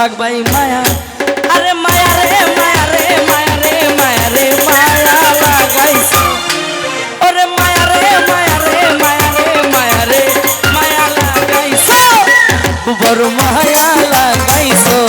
भगवाई माया। अरे माया रे माया रे माया रे माया रे माया भगवाई अरे माया रे माया रे माया रे माया रे माया लगाई सो भर माया लगाई सो